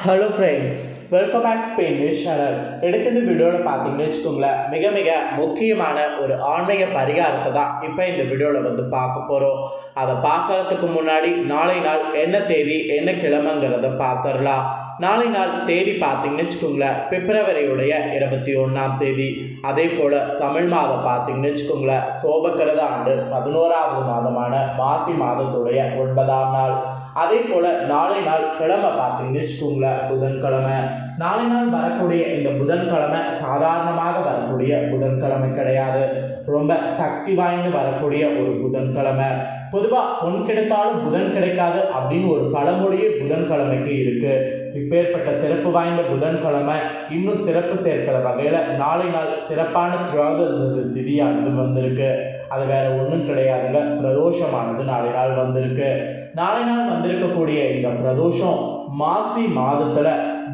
Hello friends welcome back Spain news channel எடுத்து இந்த வீடியோவில் பார்த்தீங்கன்னு வச்சுக்கோங்களேன் மிக மிக முக்கியமான ஒரு ஆன்மீக பரிகாரத்தை தான் இப்போ இந்த வீடியோவில் வந்து பார்க்க போகிறோம் அதை பார்க்கறதுக்கு முன்னாடி நாளை நாள் என்ன தேதி என்ன கிழமைங்கிறத பார்த்துடலாம். நாளை நாள் தேதி பார்த்தீங்கன்னு வச்சுக்கோங்களேன் பிப்ரவரியுடைய இருபத்தி ஒன்றாம் தேதி. அதே போல் தமிழ் மாதம் பார்த்தீங்கன்னு வச்சுக்கோங்களேன் சோபக்கிரத ஆண்டு பதினோராவது மாதமான மாசி மாதத்துடைய ஒன்பதாம் நாள். அதே போல் நாளை நாள் கிழமை பார்த்தீங்கன்னு வச்சுக்கோங்களேன் புதன்கிழமை. நாளை நாள் வரக்கூடிய இந்த புதன்கிழமை சாதாரணமாக வரக்கூடிய புதன்கிழமை கிடையாது. ரொம்ப சக்தி வாய்ந்து வரக்கூடிய ஒரு புதன்கிழமை. பொதுவாக பொன் கிடைத்தாலும் புதன் கிடைக்காது அப்படின்னு ஒரு பழமொழியே புதன்கிழமைக்கு இருக்குது இப்பேற்பட்ட சிறப்பு வாய்ந்த புதன்கிழமை இன்னும் சிறப்பு சேர்க்கிற வகையில் நாளை நாள் சிறப்பான திரோதசி திதியானது வந்திருக்கு. அது வேற ஒன்றும் கிடையாதுங்க. பிரதோஷமானது நாளை நாள் வந்திருக்கு. நாளை நாள் வந்திருக்கக்கூடிய இந்த பிரதோஷம் மாசி மாதத்துல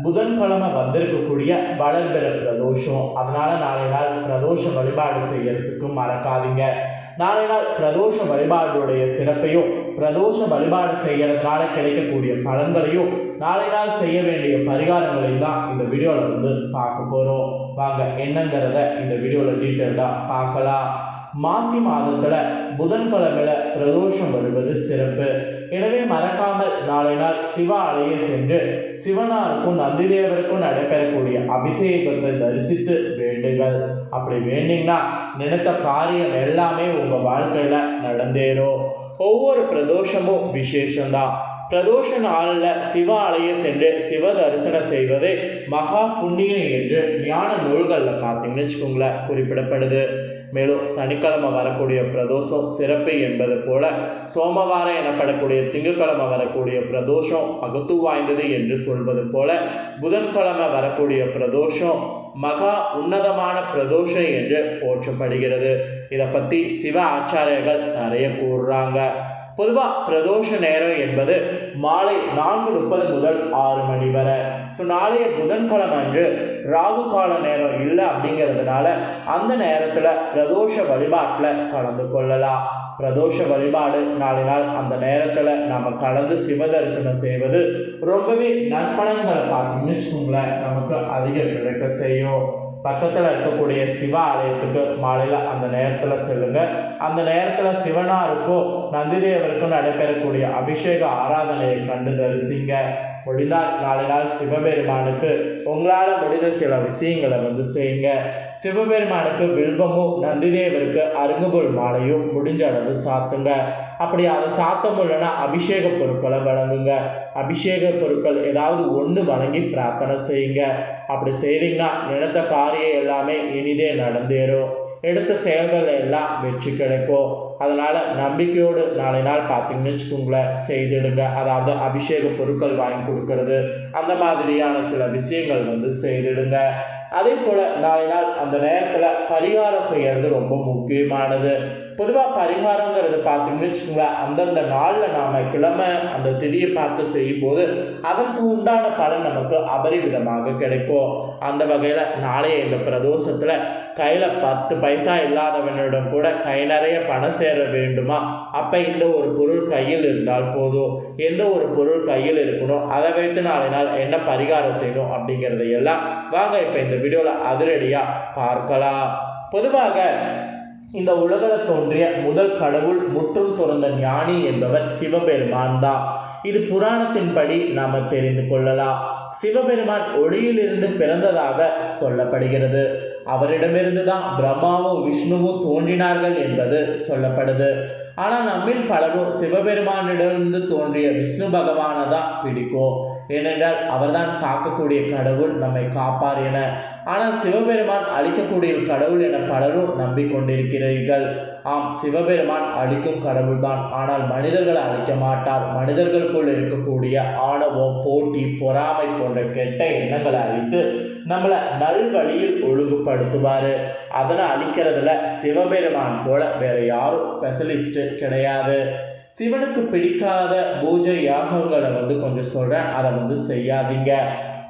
புதன்கிழமை வந்திருக்கக்கூடிய வளர்பிற பிரதோஷம். அதனால நாளை நாள் பிரதோஷ வழிபாடு செய்யறதுக்கு மறக்காதீங்க. நாளை நாள் பிரதோஷ வழிபாடுடைய சிறப்பையும் பிரதோஷ வழிபாடு செய்யறதுனால கிடைக்கக்கூடிய பலன்களையும் நாளை நாள் செய்ய வேண்டிய பரிகாரங்களையும் தான் இந்த வீடியோவில் வந்து பார்க்க போகிறோம் வாங்க என்னங்கிறத இந்த வீடியோவில் டீட்டெயில்டாக பார்க்கலாம். மாசி மாதத்தில் புதன்கிழமையில் பிரதோஷம் வருவது சிறப்பு. எனவே மறக்காமல் நாளை நாள் சிவ ஆலய சென்று சிவனாருக்கும் நந்திதேவருக்கும் நடைபெறக்கூடிய அபிஷேகத்தை தரிசித்து வேண்டுங்கள். அப்படி வேண்டிங்கன்னா நினைத்த காரியம் எல்லாமே உங்கள் வாழ்க்கையில் நடந்தேறும் ஒவ்வொரு பிரதோஷமும் விசேஷம்தான். பிரதோஷ நாளில் சிவ ஆலய சென்று சிவ தரிசனம் செய்வது மகா புண்ணியம் என்று ஞான நூல்களில் பார்த்தீங்கன்னு வச்சுக்கோங்களேன் குறிப்பிடப்படுது. மேலும் சனிக்கிழமை வரக்கூடிய பிரதோஷம் சிறப்பு என்பது போல சோமவாரம் எனப்படக்கூடிய திங்கட்கிழமை வரக்கூடிய பிரதோஷம் அகத்து வாய்ந்தது என்று சொல்வது போல புதன்கிழமை வரக்கூடிய பிரதோஷம் மகா உன்னதமான பிரதோஷம் என்று போற்றப்படுகிறது. இதை பற்றி சிவ ஆச்சாரியர்கள் நிறைய கூறுறாங்க. பொதுவாக பிரதோஷ நேரம் என்பது மாலை நான்கு முப்பது முதல் ஆறு மணி வரை. ஸோ நாளைய புதன்கிழமை அன்று ராகு கால நேரம் இல்லை அப்படிங்கிறதுனால அந்த நேரத்தில் பிரதோஷ வழிபாட்டில் கலந்து கொள்ளலாம். பிரதோஷ வழிபாடு நாளை நாள் அந்த நேரத்தில் நம்ம கலந்து சிவ தரிசனம் செய்வது ரொம்பவே நற்பலன்களை பார்த்தீங்கன்னு வச்சுக்கோங்களேன். நமக்கு அதிக கிடைக்க செய்யும். பக்கத்தில் இருக்கக்கூடிய சிவ ஆலயத்துக்கு மாலையில் அந்த நேரத்தில் செல்லுங்க. அந்த நேரத்தில் சிவனாருக்கும் நந்திதேவருக்கும் நடைபெறக்கூடிய அபிஷேக ஆராதனையை கண்டு தரிசிங்க. முடிந்தால் நாளை நாள் சிவபெருமானுக்கு உங்களால் முடிந்த சில விஷயங்களை வந்து செய்யுங்க. சிவபெருமானுக்கு வில்வமும் நந்திதேவருக்கு அருங்குபுல் மாலையும் முடிஞ்ச அளவு சாத்துங்க. அப்படி அதை சாத்த முடியலன்னா அபிஷேக பொருட்களை வழங்குங்க. அபிஷேக பொருட்கள் ஏதாவது ஒன்று வழங்கி பிரார்த்தனை செய்யுங்க. அப்படி செய்தீங்கன்னா நினைத்த காரியம் எல்லாமே இனிதே நடந்தேறும். எடுத்த செயல்கள் எல்லாம் வெற்றி கிடைக்கும். அதனால் நம்பிக்கையோடு நாளை நாள் பார்த்தீங்கன்னு வச்சுக்கோங்களேன் செய்திடுங்க. அதாவது அபிஷேக பொருட்கள் வாங்கி கொடுக்கறது அந்த மாதிரியான சில விஷயங்கள் வந்து செய்திடுங்க. அதே போல் நாளை நாள் அந்த நேரத்தில் பரிகாரம் செய்கிறது ரொம்ப முக்கியமானது. பொதுவாக பரிகாரங்கிறது பார்த்தீங்கன்னு வச்சுக்கோங்களேன் அந்தந்த நாளில் நாம் கிழமை அந்த திதியை பார்த்து செய்யும்போது அதற்கு உண்டான பலன் நமக்கு அபரிவிதமாக கிடைக்கும். அந்த வகையில் நாளைய இந்த பிரதோஷத்தில் கையில் பத்து பைசா இல்லாதவனிடம் கூட கை நிறைய பணம் சேர வேண்டுமா? அப்போ இந்த ஒரு பொருள் கையில் இருந்தால் போதும் எந்த ஒரு பொருள் கையில் இருக்கணும் அதை வைத்து நாளை நாள் என்ன பரிகாரம் செய்யணும் அப்படிங்கிறத எல்லாம் வாங்க இப்போ இந்த வீடியோவில் அதிரடியாக பார்க்கலாம். பொதுவாக இந்த உலகில் தோன்றிய முதல் கடவுள் முற்றும் துறந்த ஞானி என்பவர் சிவபெருமான் தான். இது புராணத்தின்படி நாம் தெரிந்து கொள்ளலாம். சிவபெருமான் ஒளியிலிருந்து பிறந்ததாக சொல்லப்படுகிறது. அவரிடமிருந்து தான் பிரம்மாவும் விஷ்ணுவும் தோன்றினார்கள் என்பது சொல்லப்படுது. ஆனால் நம்மில் பலரும் சிவபெருமானிடமிருந்து தோன்றிய விஷ்ணு பகவானை தான் பிடிக்கும். ஏனென்றால் அவர்தான் காக்கக்கூடிய கடவுள் நம்மை காப்பார் என. ஆனால் சிவபெருமான் அழிக்கக்கூடிய கடவுள் என பலரும் நம்பிக்கொண்டிருக்கிறீர்கள். ஆம் சிவபெருமான் அழிக்கும் கடவுள்தான். ஆனால் மனிதர்களை அழிக்க மாட்டார். மனிதர்களுக்குள் இருக்கக்கூடிய ஆணவம் போட்டி பொறாமை போன்ற கெட்ட எண்ணங்களை அழித்து நம்மளை நல்வழியில் ஒழுங்குபடுத்துவார். அதனை அழிக்கிறதுல சிவபெருமான் போல வேற யாரும் ஸ்பெஷலிஸ்ட்டு கிடையாது. சிவனுக்கு பிடிக்காத பூஜை யாகங்களை வந்து கொஞ்சம் சொல்கிறேன் அதை வந்து செய்யாதீங்க.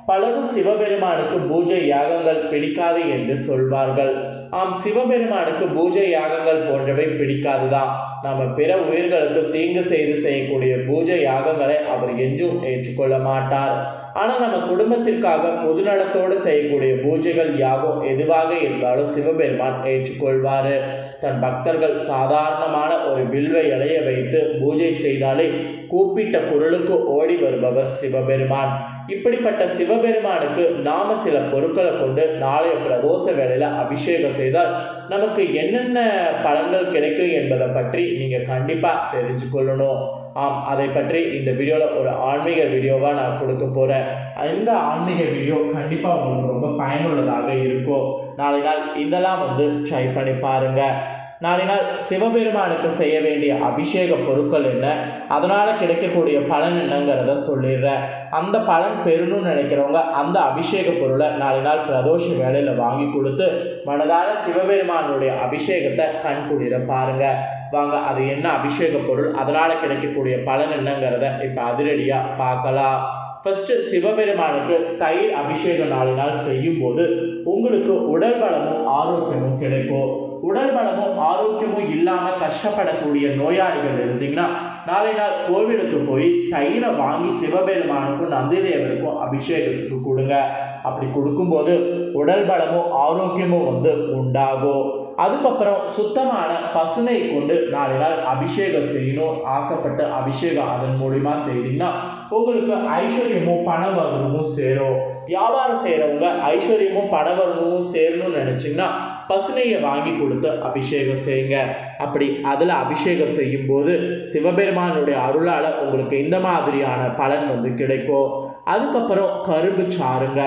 பலரும் சிவபெருமானுக்கு பூஜை யாகங்கள் பிடிக்காது என்று சொல்வார்கள். ஆம் சிவபெருமானுக்கு பூஜை யாகங்கள் போன்றவை பிடிக்காதுதான். நாம பிற உயிர்களுக்கு தீங்கு செய்து செய்யக்கூடிய பூஜை யாகங்களை அவர் என்றும் ஏற்றுக்கொள்ள மாட்டார். ஆனால் நம்ம குடும்பத்திற்காக பொதுநலத்தோடு செய்யக்கூடிய பூஜைகள் யாகம் எதுவாக இருந்தாலும் சிவபெருமான் ஏற்றுக்கொள்வார். தன் பக்தர்கள் சாதாரணமான ஒரு வில்வ இலைய வைத்து பூஜை செய்தாலே கூப்பிட்ட பொருளுக்கு ஓடி வருபவர் சிவபெருமான். இப்படிப்பட்ட சிவபெருமானுக்கு நாம சில பொருட்களை கொண்டு நாளைய பிரதோஷ வேளையில் அபிஷேகம் செய்தால் நமக்கு என்னென்ன பலன்கள் கிடைக்கும் என்பதை பற்றி நீங்கள் கண்டிப்பாக தெரிஞ்சுக்கொள்ளணும். ஆம் அதை பற்றி இந்த வீடியோவில் ஒரு ஆன்மீக வீடியோவாக நான் கொடுக்க போகிறேன் இந்த ஆன்மீக வீடியோ கண்டிப்பாக உங்களுக்கு ரொம்ப பயனுள்ளதாக இருக்கும் நாளை நாள் இதெல்லாம் வந்து ட்ரை பண்ணி பாருங்கள் நாளை நாள் சிவபெருமானுக்கு செய்ய வேண்டிய அபிஷேக பொருட்கள் என்ன? அதனால் கிடைக்கக்கூடிய பலன் என்னங்கிறத சொல்லிடுறேன். அந்த பலன் பெறணும்னு நினைக்கிறவங்க அந்த அபிஷேக பொருளை நாளை நாள் பிரதோஷ வேலையில் வாங்கி கொடுத்து மனதார சிவபெருமானுடைய அபிஷேகத்தை கண்குளிர பாருங்கள் வாங்க அது என்ன அபிஷேக பொருள்? அதனால் கிடைக்கக்கூடிய பலன் என்னங்கிறத இப்போ அதிரடியாக பார்க்கலாம். ஃபஸ்ட்டு சிவபெருமானுக்கு தயிர் அபிஷேகம் நாளினால் நாள் செய்யும்போது உங்களுக்கு உடல் பலமும் ஆரோக்கியமும் கிடைக்கும். உடல் பலமும் ஆரோக்கியமும் இல்லாமல் கஷ்டப்படக்கூடிய நோயாளிகள் இருந்தீங்கன்னா நாளை நாள் கோவிலுக்கு போய் தயிரை வாங்கி சிவபெருமானுக்கும் நந்திதேவருக்கும் அபிஷேகத்துக்கு கொடுங்க. அப்படி கொடுக்கும்போது உடல் பலமும் ஆரோக்கியமும் வந்து உண்டாகும். அதுக்கப்புறம் சுத்தமான பசுனை கொண்டு நாளை நாள் அபிஷேகம் செய்யணும். ஆசைப்பட்டு அபிஷேகம் அதன் மூலிமா செய்தீங்கன்னா உங்களுக்கு ஐஸ்வர்யமும் பண வரணும் சேரும். வியாபாரம் செய்கிறவங்க ஐஸ்வர்யமும் பண வரணும் சேரணும்னு நினச்சிங்கன்னா பசுனையை வாங்கி கொடுத்து அபிஷேகம் செய்யுங்க. அப்படி அதில் அபிஷேகம் செய்யும்போது சிவபெருமானுடைய அருளால் உங்களுக்கு இந்த மாதிரியான பலன் வந்து கிடைக்கும். அதுக்கப்புறம் கரும்பு சாருங்க.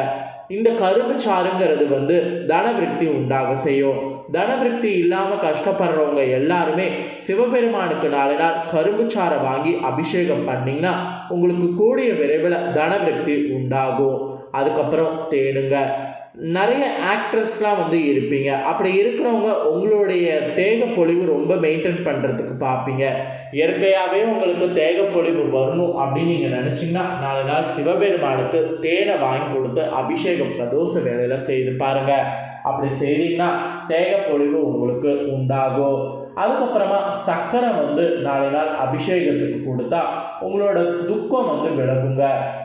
இந்த கரும்பு சாறுங்கிறது வந்து தனவிருத்தி உண்டாக செய்யும். தனவிருத்தி இல்லாமல் கஷ்டப்படுறவங்க எல்லாருமே சிவபெருமானுக்கு நாலு நாள் கரும்பு சாறை வாங்கி அபிஷேகம் பண்ணிங்கன்னா உங்களுக்கு கூடிய விரைவில் தனவிருத்தி உண்டாகும். அதுக்கப்புறம் தேடுங்க நிறைய ஆக்ட்ரஸ்லாம் வந்து இருப்பீங்க. அப்படி இருக்கிறவங்க உங்களுடைய தேக பொழிவு ரொம்ப மெயின்டைன் பண்ணுறதுக்கு பார்ப்பீங்க. இயற்கையாகவே உங்களுக்கு தேக பொழிவு வரணும் அப்படின்னு நீங்கள் நினச்சிங்கன்னா நாலு நாள் சிவபெருமானுக்கு தேனை வாங்கி கொடுத்து அபிஷேகம் பிரதோஷ வேலையில் செய்து பாருங்கள் அப்படி செய்தீங்கன்னா தேக பொழிவு உங்களுக்கு உண்டாகும். அதுக்கப்புறமா சக்கரை வந்து நாளை நாள் அபிஷேகத்துக்கு கொடுத்தா உங்களோட துக்கம் வந்து விலகுங்க.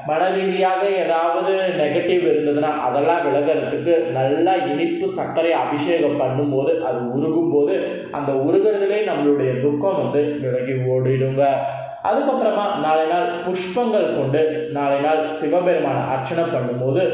மன ரீதியாக ஏதாவது நெகட்டிவ் இருந்ததுன்னா அதெல்லாம் விலகிறதுக்கு நல்லா இனிப்பு சர்க்கரை அபிஷேகம் பண்ணும்போது அது உருகும் போது அந்த உருகிறதுலே நம்மளுடைய துக்கம் வந்து விலகி ஓடிடுங்க. அதுக்கப்புறமா நாளை நாள் புஷ்பங்கள் கொண்டு நாளை நாள் சிவபெருமான அர்ச்சனை பண்ணும்போது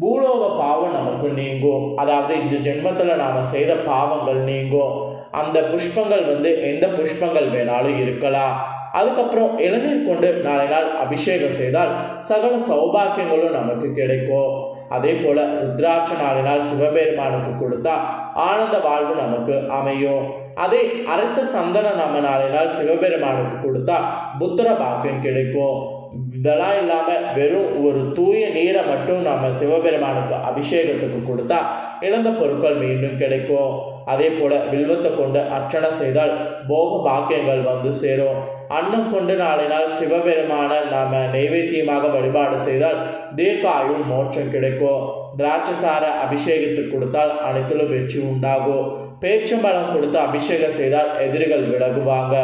பூலோக பாவம் நமக்கு நீங்கும். அதாவது இந்த ஜென்மத்தில் நாம் செய்த பாவங்கள் நீங்கும். அந்த புஷ்பங்கள் வந்து எந்த புஷ்பங்கள் வேணாலும் இருக்கலாம். அதுக்கப்புறம் இளநீர் கொண்டு நாளை நாள் அபிஷேகம் செய்தால் சகல சௌபாக்கியங்களும் நமக்கு கிடைக்கும். அதே போல் ருத்ராட்ச நாளினால் சிவபெருமானுக்கு கொடுத்தா ஆனந்த வாழ்வு நமக்கு அமையும். அதே அரைத்த சந்தனம் நம்ம நாளினால் சிவபெருமானுக்கு கொடுத்தா புத்திர பாக்கியம் கிடைக்கும். இதெல்லாம் இல்லாமல் வெறும் ஒரு தூய நீரை மட்டும் நம்ம சிவபெருமானுக்கு அபிஷேகத்துக்கு கொடுத்தா இழந்த பொருட்கள் மீண்டும் கிடைக்கும். அதே போல் வில்வத்தை கொண்டு அர்ச்சனை செய்தால் போக பாக்கியங்கள் வந்து சேரும். அன்னம் கொண்டு நாளை நாள் சிவபெருமான நாம் நைவேத்தியமாக வழிபாடு செய்தால் தீர்க்க ஆயுள் மோட்சம் கிடைக்கும். திராட்சசார அபிஷேகத்துக்கு கொடுத்தால் அனைத்திலும் வெற்றி உண்டாகும். பேச்சம்பழம் கொடுத்து அபிஷேகம் செய்தால் எதிரிகள் விலகுவாங்க.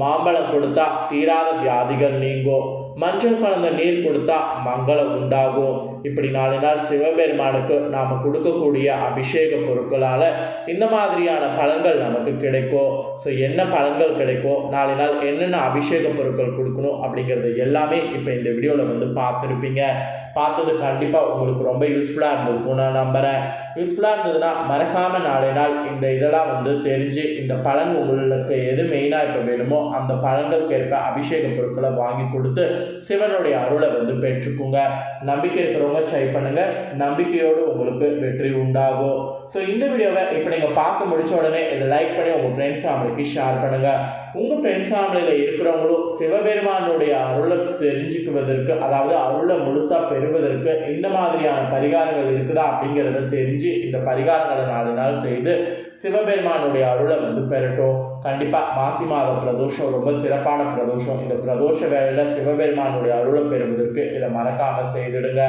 மாம்பழம் கொடுத்தா தீராத வியாதிகள் நீங்கும். மஞ்சள் கலந்த நீர் கொடுத்தா மங்களம் உண்டாகும். இப்படி நாலு நாள் சிவபெருமானுக்கு நாம் கொடுக்கக்கூடிய அபிஷேக பொருட்களால் இந்த மாதிரியான பலன்கள் நமக்கு கிடைக்கும். ஸோ என்ன பலன்கள் கிடைக்கும்? நாலு நாள் என்னென்ன அபிஷேக பொருட்கள் கொடுக்கணும் அப்படிங்கிறது எல்லாமே இப்போ இந்த வீடியோவில் வந்து பார்த்துருப்பீங்க. பார்த்தது கண்டிப்பாக உங்களுக்கு ரொம்ப யூஸ்ஃபுல்லாக இருந்திருக்கும் நான் நம்புகிறேன் யூஸ்ஃபுல்லாக இருந்ததுன்னா மறக்காமல் நாளை நாள் இந்த இதெல்லாம் வந்து தெரிஞ்சு இந்த பலன் உங்களுக்கு எது மெயினாக இப்போ வேணுமோ அந்த பலன்களுக்கு ஏற்ப அபிஷேக பொருட்களை வாங்கி கொடுத்து சிவனுடைய அருளை வந்து பெற்றுக்குங்க. நம்பிக்கை இருக்கிற இருக்கிறவங்க ட்ரை பண்ணுங்கள் நம்பிக்கையோடு உங்களுக்கு வெற்றி உண்டாகும். ஸோ இந்த வீடியோவை இப்போ நீங்கள் பார்த்து முடிச்ச உடனே இதை லைக் பண்ணி உங்கள் ஃப்ரெண்ட்ஸ் ஃபேமிலிக்கு ஷேர் பண்ணுங்கள் உங்கள் ஃப்ரெண்ட்ஸ் ஃபேமிலியில் இருக்கிறவங்களும் சிவபெருமானுடைய அருளை தெரிஞ்சுக்குவதற்கு அதாவது அருளை முழுசாக பெறுவதற்கு இந்த மாதிரியான பரிகாரங்கள் இருக்குதா அப்படிங்கிறத தெரிஞ்சு இந்த பரிகாரங்களை நாலு நாள் செய்து சிவபெருமானுடைய அருளை வந்து பெறட்டும். கண்டிப்பாக மாசி மாத பிரதோஷம் ரொம்ப சிறப்பான பிரதோஷம். இந்த பிரதோஷ வேலையில் சிவபெருமானுடைய அருளை பெறுவதற்கு இதை மறக்காமல் செய்திடுங்க.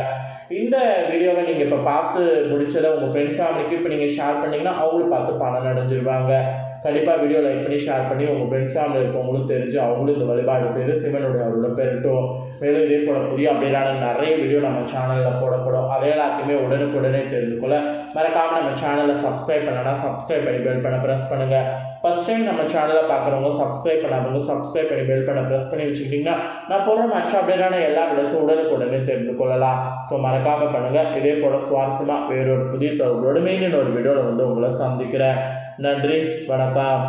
இந்த வீடியோவை நீங்கள் இப்போ பார்த்து முடிச்சதை உங்கள் ஃப்ரெண்ட்ஸ் ஃபேமிலிக்கு இப்போ நீங்கள் ஷேர் பண்ணிங்கன்னா அவங்களும் பார்த்து பணம் அடைஞ்சிருவாங்க. கண்டிப்பாக வீடியோ லைக் பண்ணி ஷேர் பண்ணி உங்கள் ஃப்ரெண்ட்ஸ் ஃபேமிலி இருக்கவங்களும் தெரிஞ்சு அவங்களும் இந்த வழிபாடு செய்து சிவனுடைய அருளை பெறட்டும். மேலும் இதே போல் புதிய அப்டேட்டான நிறைய வீடியோ நம்ம சேனலில் போடப்படும். அதே எல்லாத்தையுமே உடனுக்குடனே தெரிந்து கொள்ள மறக்காமல் நம்ம சேனலை சப்ஸ்கிரைப் பண்ணனா சப்ஸ்கிரைப் பண்ணி பெல் பண்ண ப்ரெஸ் பண்ணுங்கள் ஃபஸ்ட் டைம் நம்ம சேனலை பார்க்குறவங்க சப்ஸ்கிரைப் பண்ணாதவங்க சப்ஸ்கிரைப் பண்ணி பெல் பண்ண ப்ரெஸ் பண்ணி வச்சுக்கிட்டிங்கன்னா நான் போடுற மற்ற அப்டேட்டான எல்லா வீடியோஸும் உடனுக்குடனே தெரிந்து கொள்ளலாம். ஸோ மறக்காமல் பண்ணுங்கள் இதே போல் சுவாரஸ்யமாக வேறொரு புதிய தொடர்போடு மீண்டும் ஒரு வீடியோவில் வந்து உங்களை சந்திக்கிறேன். நன்றி வணக்கம்.